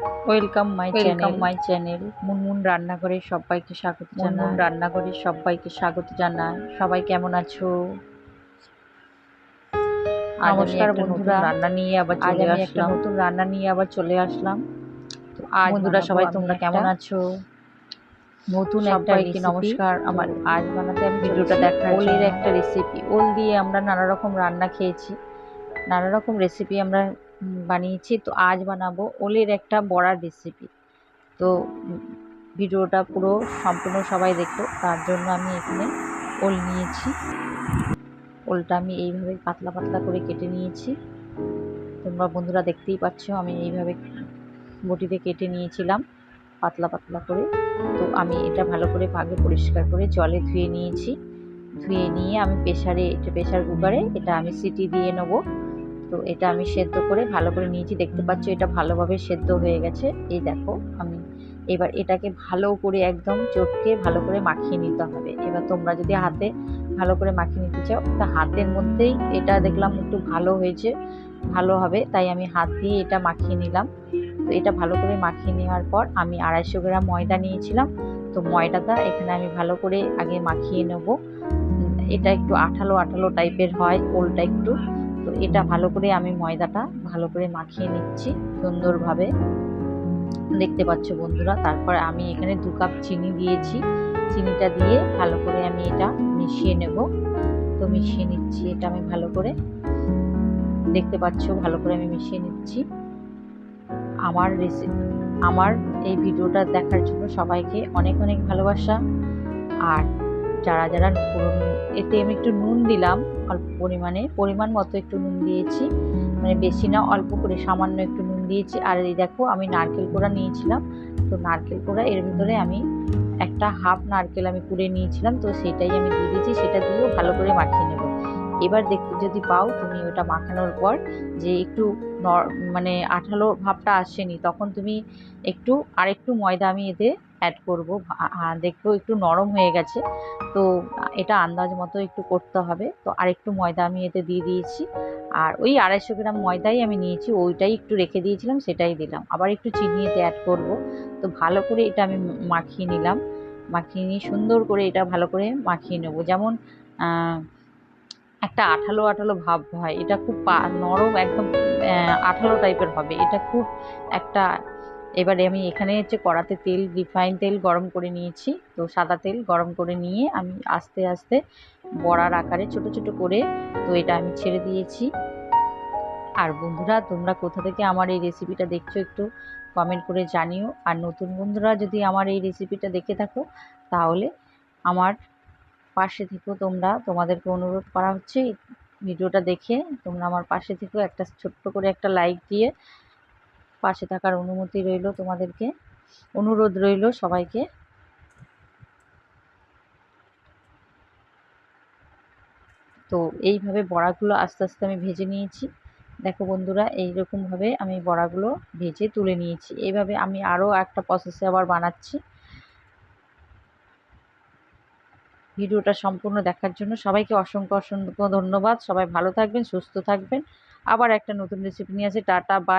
Welcome my welcome my channel Munmun রান্নাঘরে সবাইকে স্বাগত জানাই। রান্নাঘরে সবাইকে স্বাগত জানাই। সবাই কেমন আছো? নমস্কার বন্ধুরা। রান্না নিয়ে আবার চলে আসলাম। নতুন রান্না নিয়ে আবার চলে আসলাম। তো আজ বন্ধুরা সবাই তোমরা কেমন আছো? নতুন একটা নমস্কার। আমার আজ বানাতে আমি ভিডিওটা দেখার ওলের একটা রেসিপি ওল দিয়ে আমরা নানা রকম রান্না খেয়েছি। নানা রকম রেসিপি আমরা বানিয়েছি, তো আজ বানাবো ওলের একটা বড়ার রেসিপি তো ভিডিওটা পুরো সম্পূর্ণ সবাই দেখো, তার জন্য আমি এখানে ওল নিয়েছি। ওলটা আমি এইভাবে পাতলা পাতলা করে কেটে নিয়েছি। তোমরা বন্ধুরা দেখতেই পাচ্ছ, আমি এইভাবে বটিতে কেটে নিয়েছিলাম পাতলা পাতলা করে। তো আমি এটা ভালো করে ভাগে পরিষ্কার করে জলে ধুয়ে নিয়েছি। ধুয়ে নিয়ে আমি প্রেশারে এটা প্রেশার কুকারে, এটা আমি সিটি দিয়ে নেব। তো এটা আমি সেদ্ধ করে ভালো করে নিয়েছি। দেখতে পাচ্ছ এটা ভালোভাবে সেদ্ধ হয়ে গেছে। এই দেখো, আমি এবার এটাকে ভালো করে একদম চটকে ভালো করে মাখিয়ে নিতে হবে। এবার তোমরা যদি হাতে ভালো করে মাখিয়ে নিতে চাও, তা হাতের মধ্যেই এটা দেখলাম একটু ভালো হয়েছে, ভালো হবে। তাই আমি হাত দিয়ে এটা মাখিয়ে নিলাম। তো এটা ভালো করে মাখিয়ে নেওয়ার পর আমি আড়াইশো গ্রাম ময়দা নিয়েছিলাম। তো ময়দাটা এখানে আমি ভালো করে আগে মাখিয়ে নেব। এটা একটু আঠালো আঠালো টাইপের হয়, ওলটা একটু। তো এটা ভালো করে আমি ময়দাটা ভালো করে মাখিয়ে নিচ্ছি সুন্দরভাবে। দেখতে পাচ্ছ বন্ধুরা, তারপর আমি এখানে দু কাপ চিনি দিয়েছি। চিনিটা দিয়ে ভালো করে আমি এটা মিশিয়ে নেব। তো মিশিয়ে নিচ্ছি এটা আমি ভালো করে। দেখতে পাচ্ছ, ভালো করে আমি মিশিয়ে নিচ্ছি। আমার রেসিপি আমার এই ভিডিওটা দেখার জন্য সবাইকে অনেক অনেক ভালোবাসা। আর যারা যারা এতে আমি একটু নুন দিলাম, অল্প পরিমাণে। পরিমাণ মতো একটু নুন দিয়েছি। মানে বেশি না, অল্প করে সামান্য একটু নুন দিয়েছি। আর এই দেখো, আমি নারকেল কোড়া নিয়েছিলাম। তো নারকেল কোড়া, এর ভিতরে আমি একটা হাফ নারকেল আমি কুড়ে নিয়েছিলাম। তো সেটাই আমি দিয়ে দিয়েছি। সেটা দিয়েও ভালো করে মাখিয়ে এবার দেখতে যদি পাও তুমি ওটা মাখানোর পর যে একটু মানে আঠালো ভাবটা আসেনি, তখন তুমি একটু আর একটু ময়দা আমি এতে অ্যাড করব। দেখব একটু নরম হয়ে গেছে, তো এটা আন্দাজ মতো একটু করতে হবে। তো আর একটু ময়দা আমি এতে দিয়ে দিয়েছি, আর ওই আড়াইশো গ্রাম ময়দাই আমি নিয়েছি, ওইটাই একটু রেখে দিয়েছিলাম, সেটাই দিলাম। আবার একটু চিনি এতে অ্যাড করব, তো ভালো করে এটা আমি মাখিয়ে নিলাম। মাখিয়ে নিয়ে সুন্দর করে এটা ভালো করে মাখিয়ে নেব। যেমন একটা আঠালো আঠালো ভাব হয়। এটা খুব নরম একদম আঠালো টাইপের হবে। এটা খুব একটা, এবারে আমি এখানে হচ্ছে কড়াতে তেল রিফাইন তেল গরম করে নিয়েছি। তো সাদা তেল গরম করে নিয়ে আমি আস্তে আস্তে বড়ার আকারে ছোট ছোট করে তো এটা আমি ছেড়ে দিয়েছি। আর বন্ধুরা, তোমরা কোথা থেকে আমার এই রেসিপিটা দেখছ একটু কমেন্ট করে জানিও। আর নতুন বন্ধুরা যদি আমার এই রেসিপিটা দেখে থাকো, তাহলে আমার পাশে থেকেও তোমরা তোমাদেরকে অনুরোধ করা হচ্ছে ভিডিওটা দেখে তোমরা আমার পাশে থেকেও একটা ছোট্ট করে একটা লাইক দিয়ে পাশে থাকার অনুমতি রইল তোমাদেরকে। অনুরোধ রইল সবাইকে। তো এইভাবে বড়াগুলো আস্তে আস্তে আমি ভেজে নিয়েছি। দেখো বন্ধুরা, এইরকমভাবে আমি বড়াগুলো ভেজে তুলে নিয়েছি। এইভাবে আমি আরও একটা প্রসেসে আবার বানাচ্ছি। ভিডিওটা সম্পূর্ণ দেখার জন্য সবাইকে অসংখ্য অসংখ্য ধন্যবাদ। সবাই ভালো থাকবেন, সুস্থ থাকবেন। আবার একটা নতুন রেসিপি নিয়ে আসে। Tata bye